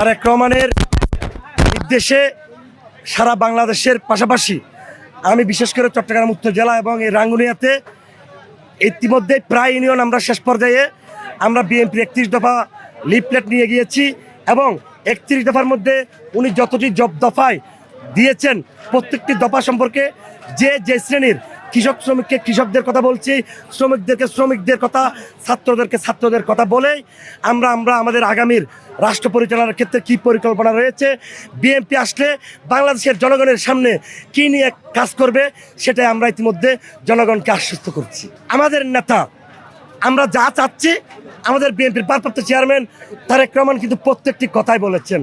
তারেক রহমানের নির্দেশে সারা বাংলাদেশের পাশাপাশি আমি বিশেষ করে চট্টগ্রাম উত্তর জেলা এবং এই রাঙ্গুনিয়াতে ইতিমধ্যে প্রায় ইউনিয়ন আমরা শেষ পর্যায়ে আমরা বিএনপির একত্রিশ দফা লিফলেট নিয়ে গিয়েছি এবং একত্রিশ দফার মধ্যে উনি যতটি জব দফায় দিয়েছেন প্রত্যেকটি দফা সম্পর্কে যে যে শ্রেণির কৃষক শ্রমিককে কৃষকদের কথা বলছি, শ্রমিকদেরকে শ্রমিকদের কথা, ছাত্রদেরকে ছাত্রদের কথা বলেই আমরা আমরা আমাদের আগামীর রাষ্ট্র পরিচালনার ক্ষেত্রে কী পরিকল্পনা রয়েছে। বিএনপি আসলে বাংলাদেশের জনগণের সামনে কী নিয়ে কাজ করবে সেটাই আমরা ইতিমধ্যে জনগণকে আশ্বস্ত করছি। আমাদের নেতা, আমরা যা চাচ্ছি, আমাদের বিএনপির ভারপ্রাপ্ত চেয়ারম্যান তারেক রহমান কিন্তু প্রত্যেকটি কথাই বলেছেন।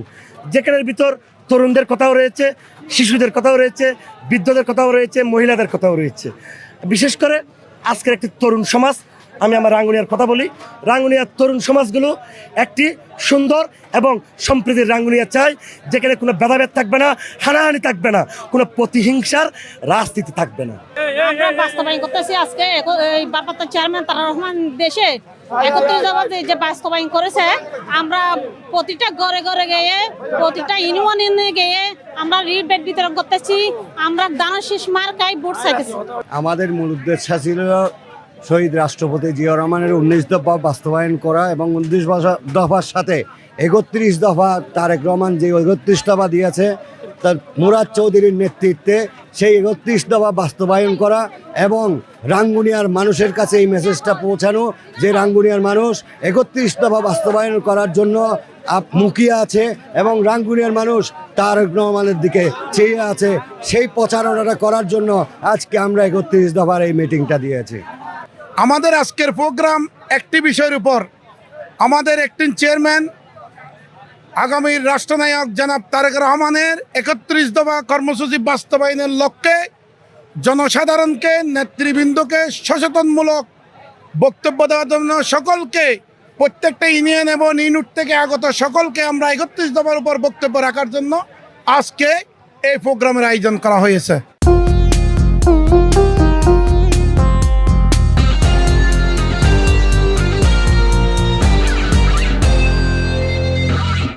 যেখানের ভিতর তরুণদের কথাও রয়েছে, শিশুদের কথাও রয়েছে, বৃদ্ধদের কথাও রয়েছে, মহিলাদের কথাও রয়েছে। বিশেষ করে আজকের একটি তরুণ সমাজ আমি আমার রাঙ্গুনিয়ার কথা বলি। রাঙ্গুনিয়ার তরুণ সমাজগুলো একটি সুন্দর এবং সম্প্রীতির রাঙ্গুনিয়া চাই যেখানে কোনো ভেদাভেদ থাকবে না হানাহানি থাকবে না কোনো প্রতিহিংসার রাজনীতি থাকবে না। আমরা বাস্তবায়ন করতেছি আজকে। এই ভারপ্রাপ্ত চেয়ারম্যান তারা রহমান দেশে একত্রিশ দফা যে- বাস্তবায়ন করেছে আমরা প্রতিটা ঘরে ঘরে গিয়ে প্রতিটা ইউনিয়নে গিয়ে আমরা রিট বেড বিতরণ করতেছি আমরা দানশীষ মার্কাই ভোট চাইতেছি। আমাদের মূল উদ্দেশ্য ছিল শহীদ রাষ্ট্রপতি জিয়া রহমানের উনিশ দফা বাস্তবায়ন করা এবং উনত্রিশ দফার সাথে একত্রিশ দফা তারেক রহমান যে একত্রিশ দফা দিয়েছে, তার মুরাদ চৌধুরীর নেতৃত্বে সেই একত্রিশ দফা বাস্তবায়ন করা এবং রাঙ্গুনিয়ার মানুষের কাছে এই মেসেজটা পৌঁছানো যে রাঙ্গুনিয়ার মানুষ একত্রিশ দফা বাস্তবায়ন করার জন্য মুখিয়ে আছে এবং রাঙ্গুনিয়ার মানুষ তারেক রহমানের দিকে চেয়ে আছে। সেই প্রচারণাটা করার জন্য আজকে আমরা একত্রিশ দফার এই মিটিংটা দিয়েছি। আমাদের আজকের প্রোগ্রাম একটি বিষয়ের উপর। আমাদের একটিন চেয়ারম্যান আগামীর রাষ্ট্রনায়ক জনাব তারেক রহমানের একত্রিশ দফা কর্মসূচি বাস্তবায়নের লক্ষ্যে জনসাধারণকে, নেতৃবৃন্দকে সচেতনমূলক বক্তব্য দেওয়ার জন্য সকলকে, প্রত্যেকটা ইউনিয়ন এবং ইউনিট থেকে আগত সকলকে আমরা একত্রিশ দফার উপর বক্তব্য রাখার জন্য আজকে এই প্রোগ্রামের আয়োজন করা হয়েছে।